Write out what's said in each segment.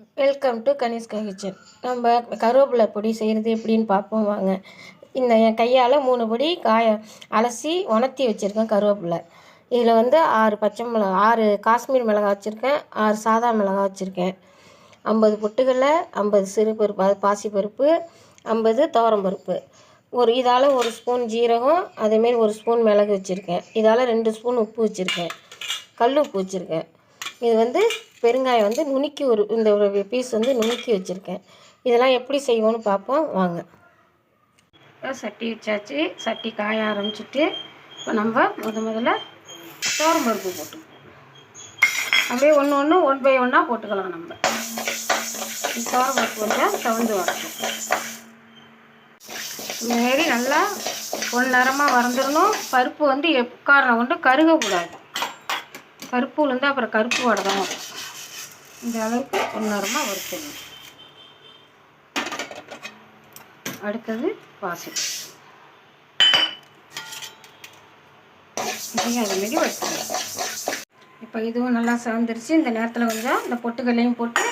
Welcome to Kanishka kitchen நம்ம கருவேப்பிலை பொடி செய்கிறது எப்படின்னு பார்ப்போம் வாங்க. இந்த என் கையால் மூணு பொடி காய அலசி உணர்த்தி வச்சுருக்கேன் கருவேப்பிலை. இதில் வந்து ஆறு பச்சை மிளகா ஆறு காஷ்மீர் மிளகா வச்சுருக்கேன் ஆறு சாதா மிளகா வச்சுருக்கேன். ஐம்பது பொட்டுக்கடலை ஐம்பது சிறு பருப்பு அது பாசிப்பருப்பு ஐம்பது துவரம்பருப்பு ஒரு இதால் ஒரு ஸ்பூன் ஜீரகம் அதேமாரி ஒரு ஸ்பூன் மிளகு வச்சுருக்கேன். இதால் ரெண்டு ஸ்பூன் உப்பு வச்சுருக்கேன். கல் உப்பு வச்சுருக்கேன். இது வந்து பெருங்காயம் வந்து நுணுக்கி ஒரு இந்த ஒரு பீஸ் வந்து நுணுக்கி வச்சுருக்கேன். இதெல்லாம் எப்படி செய்வோன்னு பார்ப்போம். வாங்க. சட்டி வச்சாச்சு. சட்டி காய ஆரம்பிச்சுட்டு இப்போ நம்ம முத முதல்ல பருப்பு போட்டு அப்படியே ஒன்று ஒன்று ஒன் பை ஒன்னாக போட்டுக்கலாம் நம்ம. பருப்பு கொஞ்சம் தகுந்து வரணும் இந்தமாரி நல்லா ஒன் நேரமாக வறந்துடணும். பருப்பு வந்து எக்காரணம் கொண்டு கருகக்கூடாது. கருப்பு உளுந்து அப்புறம் கருப்பு வடை தான் வரும். இந்த அளவுக்கு ஒன்றரமாக வறுத்துடணும். அடுத்தது பாசி இதையும் அதுமாரி வறுத்துடணும். இப்போ இதுவும் நல்லா சவந்துருச்சு. இந்த நேரத்தில் கொஞ்சம் இந்த பொட்டுக்கல்லையும் போட்டு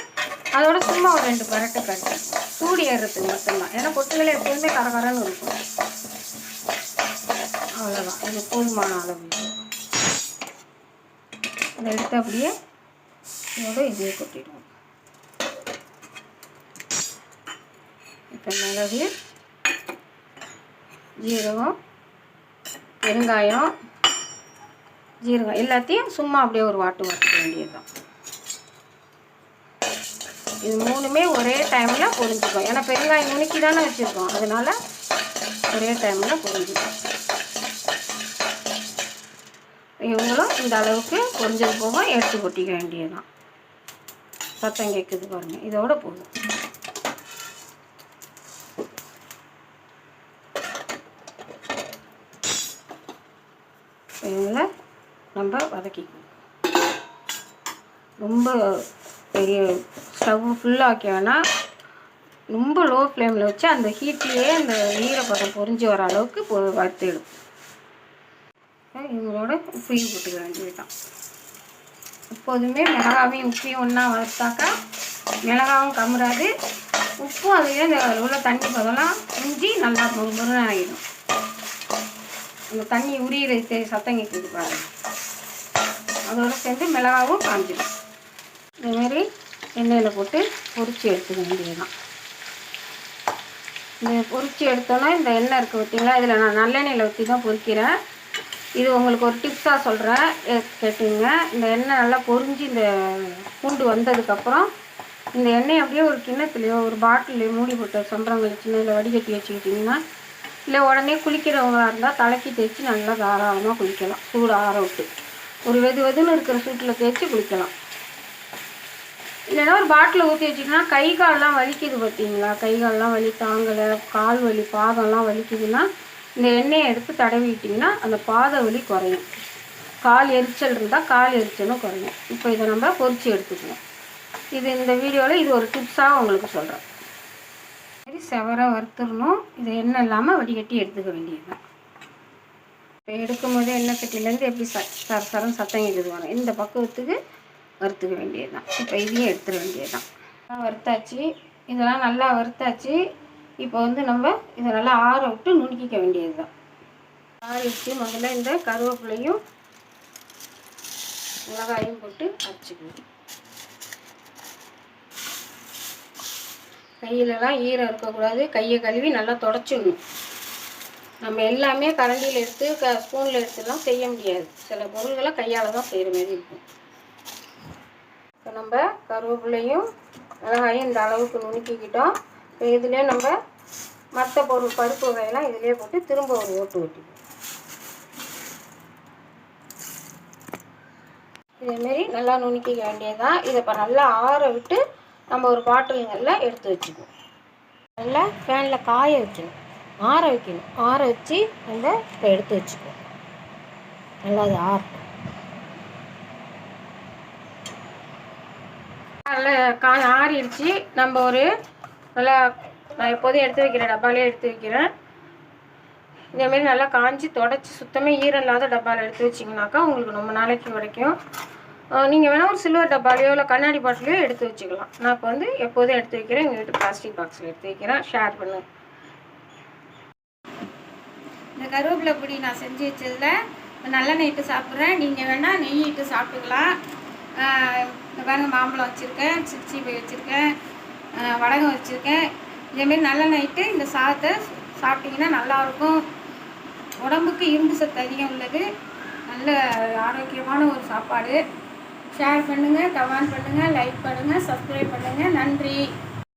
அதோட சும்மா ஒரு ரெண்டு பரட்டு கட்டு சூடி ஏறுறதுக்கு மட்டும்தான். ஏன்னா பொட்டுக்கல்லை எப்போதுமே கரகரன்னு இருக்கும். அவ்வளோதான் இது போதுமான அளவு. இதை எடுத்து அப்படியே இதோட இதையே கொட்டிடுவோம். இப்போ மிளகு ஜீரகம் பெருங்காயம் ஜீரகம் எல்லாத்தையும் சும்மா அப்படியே ஒரு வாட்டு வாட்டிக்க வேண்டியதுதான். இது மூணுமே ஒரே டைமில் பொரிஞ்சுக்கும். ஏன்னா பெருங்காயம் நுணுக்கி தானே வச்சுருக்கோம். அதனால் ஒரே டைமில் பொரிஞ்சுக்கும். இவங்களும் இந்த அளவுக்கு பொரிஞ்சது போக எடுத்து கொட்டிக்க வேண்டியதுதான். சத்தம் கேட்குது பாருங்கள் இதோட போதும். இவங்கள நம்ம வதக்கிக்கணும். ரொம்ப பெரிய ஸ்டவ் ஃபுல்லாக வேணால் ரொம்ப லோ ஃப்ளேமில் வச்சு அந்த ஹீட்லேயே அந்த ஈரப்பதம் பொறிஞ்சு வர அளவுக்கு வறுத்துடும் இவங்களோட உப்பையும் போட்டுக்க வேண்டியதுதான். எப்போதுமே மிளகாவையும் உப்பையும் ஒன்றா வறுத்தாக்கா மிளகாவும் கமுறாது. உப்பும் அதுவே இந்த உள்ள தண்ணி பதெல்லாம் இஞ்சி நல்லா முருன்னு ஆகிடும் அந்த தண்ணி உரியிறது சத்தம் கேட்குது பாருங்க. அதோடு சேர்ந்து மிளகாவும் காஞ்சிடும். இதுமாரி எண்ணெயில் போட்டு பொரிச்சு எடுத்துக்க வேண்டியதுதான். இந்த பொரிச்சு எடுத்தோன்னா இந்த எண்ணெய் இருக்குது பார்த்தீங்களா? இதில் நான் நல்லெண்ணெயில் ஊற்றி தான் பொறிக்கிறேன். இது உங்களுக்கு ஒரு டிப்ஸாக சொல்கிறேன் கேட்டுங்க இந்த எண்ணெய் நல்லா பொறிஞ்சு இந்த பூண்டு வந்ததுக்கப்புறம் இந்த எண்ணெய் அப்படியே ஒரு கிண்ணத்துலேயோ ஒரு பாட்டிலையோ மூடி போட்ட சம்பரங்களை சின்னதில் வடிகட்டி வச்சுக்கிட்டிங்கன்னா இல்லை உடனே குளிக்கிறவங்களாக இருந்தால் தலைக்கு தேய்ச்சி நல்லா தாராளமாக குளிக்கலாம். சூடு ஆற விட்டு. ஒரு வெது வெதுன்னு இருக்கிற சூட்டில் தேய்ச்சி குளிக்கலாம். இல்லைன்னா ஒரு பாட்டில் ஊற்றி வச்சிங்கன்னா கை கால்லாம் வலிக்குது பார்த்தீங்களா? கை கால்லாம் வலி தாங்கலை கால் வலி பாதம்லாம் வலிக்குதுன்னா இந்த எண்ணெயை எடுத்து தடவிட்டிங்கன்னா அந்த பாத வலி குறையும். கால் எரிச்சல் இருந்தால் கால் எரிச்சலும் குறையும். இப்போ இதை நம்ம பொறிச்சு எடுத்துக்கணும் இது இந்த வீடியோவில் இது ஒரு டிப்ஸாக உங்களுக்கு சொல்கிறேன் சரி செவரை வறுத்துடணும். இதை எண்ணெய் இல்லாமல் வடிகட்டி எடுத்துக்க வேண்டியதுதான். இப்போ எடுக்கும்போது எண்ணெய் சட்டிலேருந்து எப்படி ச சர சரம் சத்தம் கேட்குது வரும் இந்த பக்குவத்துக்கு வறுத்துக்க வேண்டியது தான் இப்போ இதையும் எடுத்துட வேண்டியது தான் வறுத்தாச்சு. இதெல்லாம் நல்லா வறுத்தாச்சு. இப்போ வந்து நம்ம இதை நல்லா ஆற விட்டு நுணுக்கிக்க வேண்டியது தான் ஆறிச்சு முதல்ல இந்த கருவேப்பிலையும் மிளகாயும் போட்டு அரைச்சிக்கணும். கையிலலாம் ஈரம் இருக்கக்கூடாது. கையை கழுவி நல்லா தொடச்சிடணும். நம்ம எல்லாமே கரண்டியில் எடுத்து க ஸ்பூனில் எடுத்துலாம் செய்ய முடியாது. சில பொருள்களை கையால் தான் செய்கிற மாதிரி இருக்கும். இப்போ நம்ம கருவேப்பிலையும் மிளகாயும் இந்த அளவுக்கு நுணுக்கிக்கிட்டோம். இப்போ இதுலேயே நம்ம மற்ற பொருள் பருப்பு வகையெல்லாம் இதிலே போட்டு திரும்ப ஒரு ஓட்டு ஓட்டி இதேமாரி நல்லா நுணுக்கிக்க வேண்டியதுதான் இதை இப்போ நல்லா ஆற விட்டு நம்ம ஒரு பாட்டில்களில் எடுத்து வச்சுக்குவோம் நல்லா ஃபேனில் காய வைக்கணும். ஆற வைக்கணும். ஆற வச்சு நம்ம இப்போ எடுத்து வச்சுக்குவோம் நல்லா அது ஆறட்டும். நல்லா காய் ஆறிடுச்சு. நம்ம ஒரு நல்லா நான் எப்போதும் எடுத்து வைக்கிற டப்பாலே எடுத்து வைக்கிறேன். இதேமாரி நல்லா காஞ்சி தொடச்சி சுத்தமாக ஈரம் இல்லாத டப்பாவில் எடுத்து வச்சிங்கனாக்கா உங்களுக்கு ரொம்ப நாளைக்கு வரைக்கும் நீங்கள் வேணால் ஒரு சில்வர் டப்பாலையோ இல்லை கண்ணாடி பாட்டிலையோ எடுத்து வச்சுக்கலாம். நான் இப்போ வந்து எப்போதும் எடுத்து வைக்கிறேன் எங்கள் வீட்டு பிளாஸ்டிக் பாக்ஸில் எடுத்து வைக்கிறேன். ஷேர் பண்ணு. இந்த கருவேப்பிலை பொடி நான் செஞ்சு வச்சதில் நல்லெண்ணெய் இட்டு சாப்பிட்றேன். நீங்கள் வேணால் நெய் இட்டு சாப்பிட்டுக்கலாம். இந்த பாருங்கள் மாம்பழம் வச்சுருக்கேன் சிப்ஸி போய் வச்சுருக்கேன் வடகம் வச்சுருக்கேன். இதேமாரி நல்ல நைட்டு இந்த சாதத்தை சாப்பிட்டிங்கன்னா நல்லாயிருக்கும். உடம்புக்கு இரும்பு சத்து அதிகம் உள்ளது. நல்ல ஆரோக்கியமான ஒரு சாப்பாடு. ஷேர் பண்ணுங்கள் கமெண்ட் பண்ணுங்கள் லைக் பண்ணுங்கள் சப்ஸ்கிரைப் பண்ணுங்கள் நன்றி.